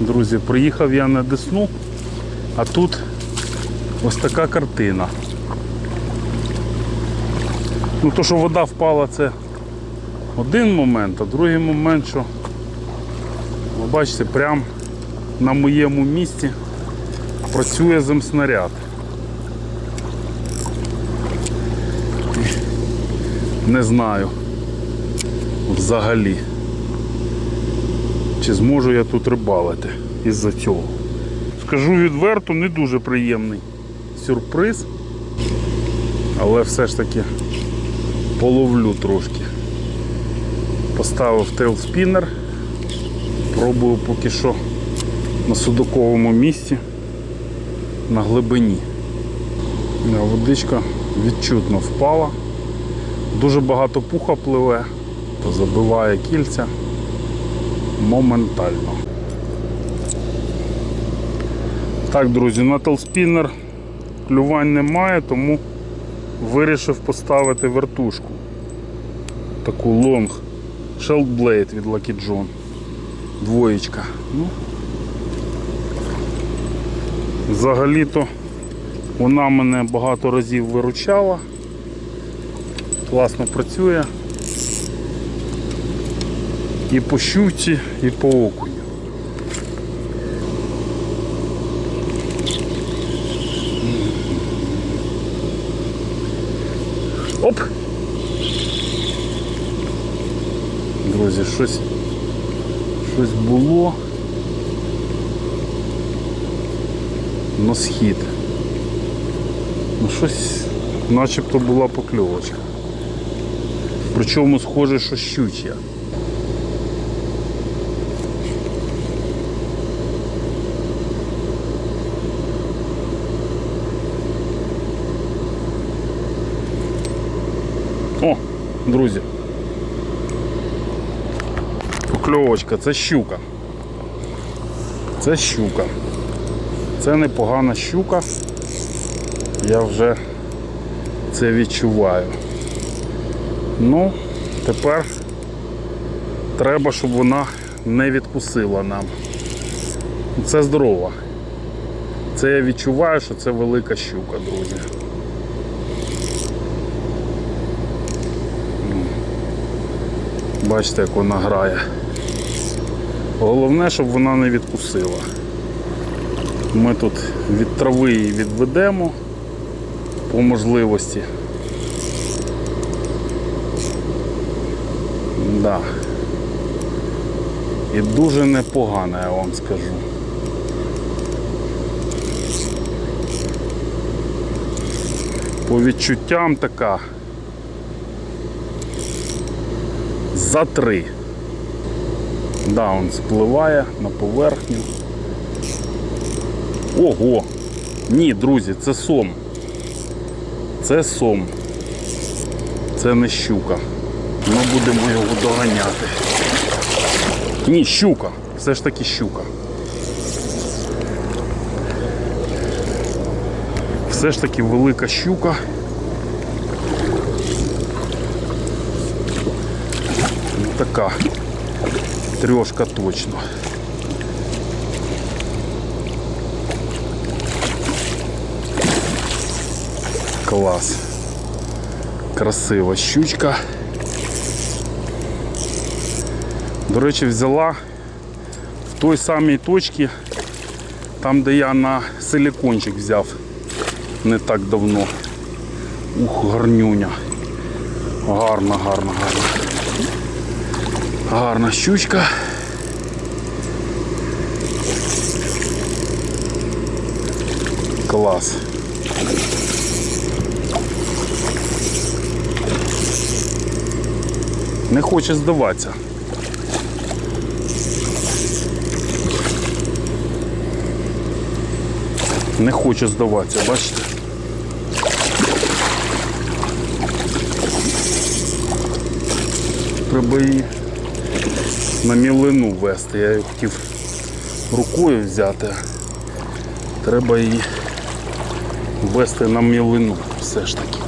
Друзі, приїхав я на Десну, а тут ось така картина. Ну то, що вода впала, це один момент, а другий момент, що ви бачите, прямо на моєму місці працює земснаряд. Не знаю взагалі. Чи зможу я тут рибалити із-за цього. Скажу відверто, не дуже приємний сюрприз, але все ж таки половлю трошки. Поставив тейлспінер, пробую поки що на судоковому місці на глибині. Водичка відчутно впала. Дуже багато пуха пливе, забиває кільця моментально. Так, друзі, на телспінер клювань немає, тому вирішив поставити вертушку. Таку лонг Blade від Lucky John. Двоєчка. Ну, Взагалі-то вона мене багато разів виручала. Класно працює. І по щуці, і по окуню. Оп! Друзі, щось, щось було. На схід. Ну щось начебто була покльовочка. Причому схоже, що щучя. О, друзі. Покльовочка, це щука. Це щука. Це непогана щука. Я вже це відчуваю. Ну, тепер треба, щоб вона не відкусила нам. Це здорова. Це я відчуваю, що це велика щука, друзі. Бачите, як вона грає. Головне, щоб вона не відкусила. Ми тут від трави її відведемо по можливості. Да. І дуже непогано, я вам скажу. По відчуттям така за три. Да, він спливає на поверхню. Ого! Ні, друзі, це сом. Це сом. Це не щука. Ми будемо його доганяти. Ні, щука. Все ж таки щука. Все ж таки велика щука. Така трьошка точно. Клас. Красива щучка. До речі, взяла в той самій точці, там, де я на силікончик взяв не так давно. Ух, гарнюня. Гарна, гарна, гарна. Гарна щучка. Клас. Не хоче здаватися. Не хоче здаватися, бачите? Треба її на мілину вести. Я хотів рукою взяти. Треба її вести на мілину все ж таки.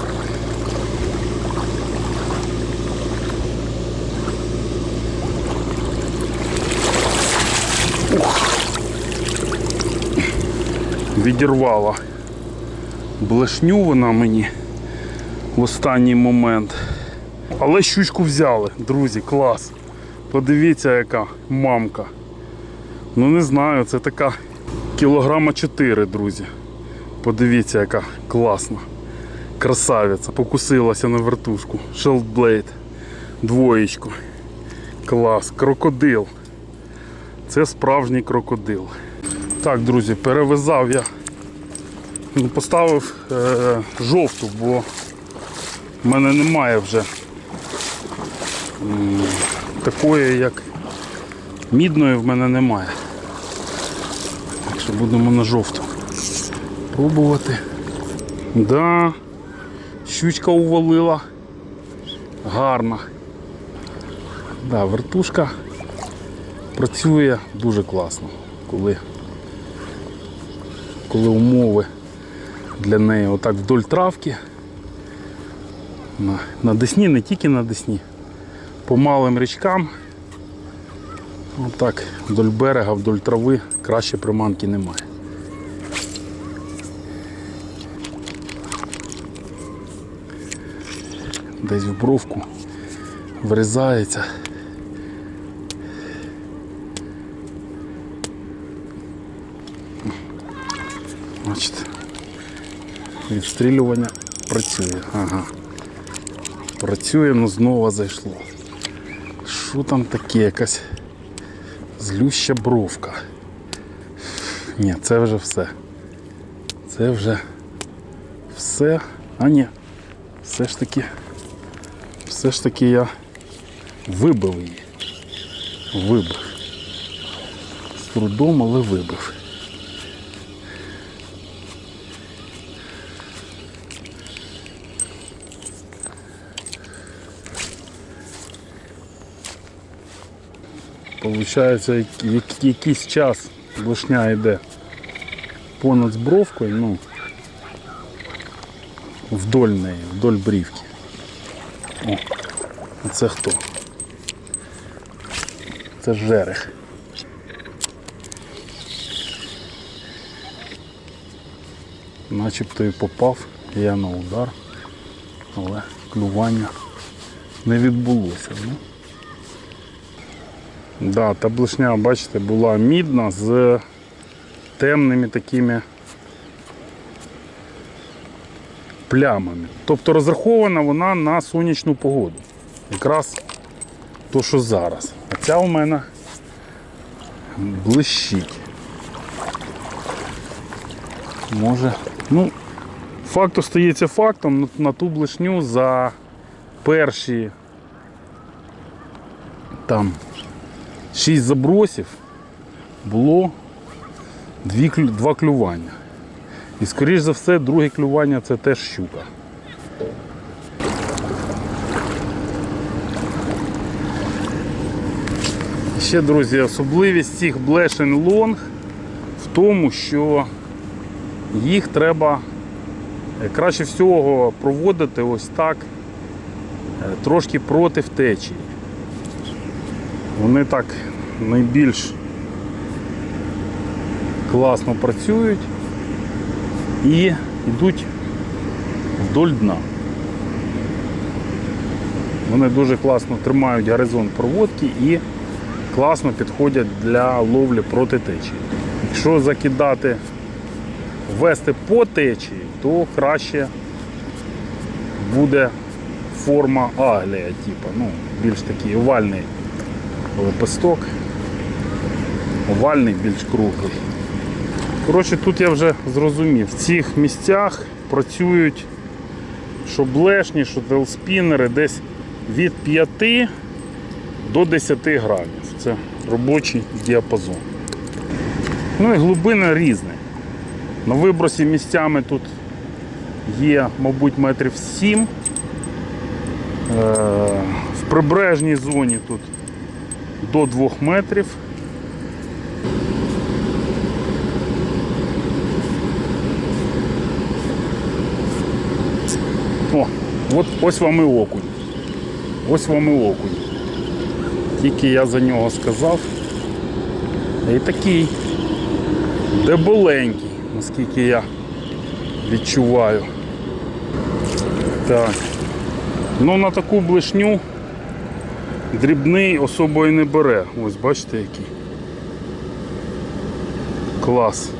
Відірвала блешню вона мені в останній момент. Але щучку взяли, друзі, клас. Подивіться, яка мамка. Ну не знаю, це така кілограма 4, друзі. Подивіться, яка класна. Красавиця. Покусилася на вертушку. Шелдблейд. Двоєчку. Клас. Крокодил. Це справжній крокодил. Так, друзі, перевязав я. Ну, Поставив е, жовту, бо в мене немає вже такої, як мідної в мене немає. Так що будемо на жовту пробувати. Да, щучка увалила. Гарна. Да, вертушка працює дуже класно, коли, коли умови для неї отак вдоль травки. На, на Десні, не тільки на Десні, по малим річкам. Отак, вдоль берега, вдоль трави краще приманки немає. Десь в бровку врізається. Значить, відстрілювання працює. Ага. Працює, ну знову зайшло. Що там таке? Якась злюща бровка. Ні, це вже все. Це вже все. А ні, все ж таки, все ж таки я вибив її. Вибив. З трудом, але вибив. Получається, як- як- якийсь час блошня йде понад збровкою, ну, вдоль неї, вдоль брівки. О, це хто? Це жерех. Начебто і попав я на удар, але клювання не відбулося. Ну. Да, та блешня, бачите, була мідна з темними такими плямами. Тобто розрахована вона на сонячну погоду. Якраз то, що зараз. А ця у мене блищить. Може. Ну, факт остається фактом, на- ту блешню за перші там 6 забросів було дві, два клювання. І скоріш за все, друге клювання це теж щука. Ще, друзі, особливість цих блешен лонг в тому, що їх треба е, краще всього проводити ось так, е, трошки проти течії. Вони так найбільш класно працюють і йдуть вдоль дна. Вони дуже класно тримають горизонт проводки і класно підходять для ловлі проти течії. Якщо закидати, вести по течії, то краще буде форма аглія, типу, ну, більш такий овальний лепесток. Овальний, більш круглий. Коротше, тут я вже зрозумів, в цих місцях працюють що блешні, що телспінери десь від 5 до 10 грамів. Це робочий діапазон. Ну і глибина різна. На вибросі місцями тут є, мабуть, метрів 7. Е, В прибережній зоні тут до 2 метрів. О, от ось вам і окунь. Ось вам і окунь. Тільки я за нього сказав. І такий деболенький. наскільки я відчуваю. Так. Ну на таку блишню дрібний особою не бере. Ось бачите який. Клас.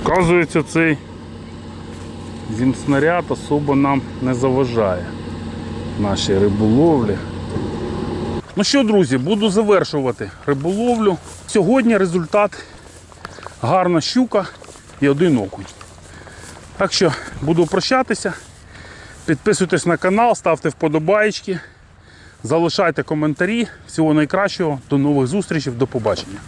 Оказується, цей зімснаряд особо нам не заважає нашій риболовлі. Ну що, друзі, буду завершувати риболовлю. Сьогодні результат гарна щука і один окунь. Так що буду прощатися. Підписуйтесь на канал, ставте вподобайки, залишайте коментарі. Всього найкращого, до нових зустрічей, до побачення.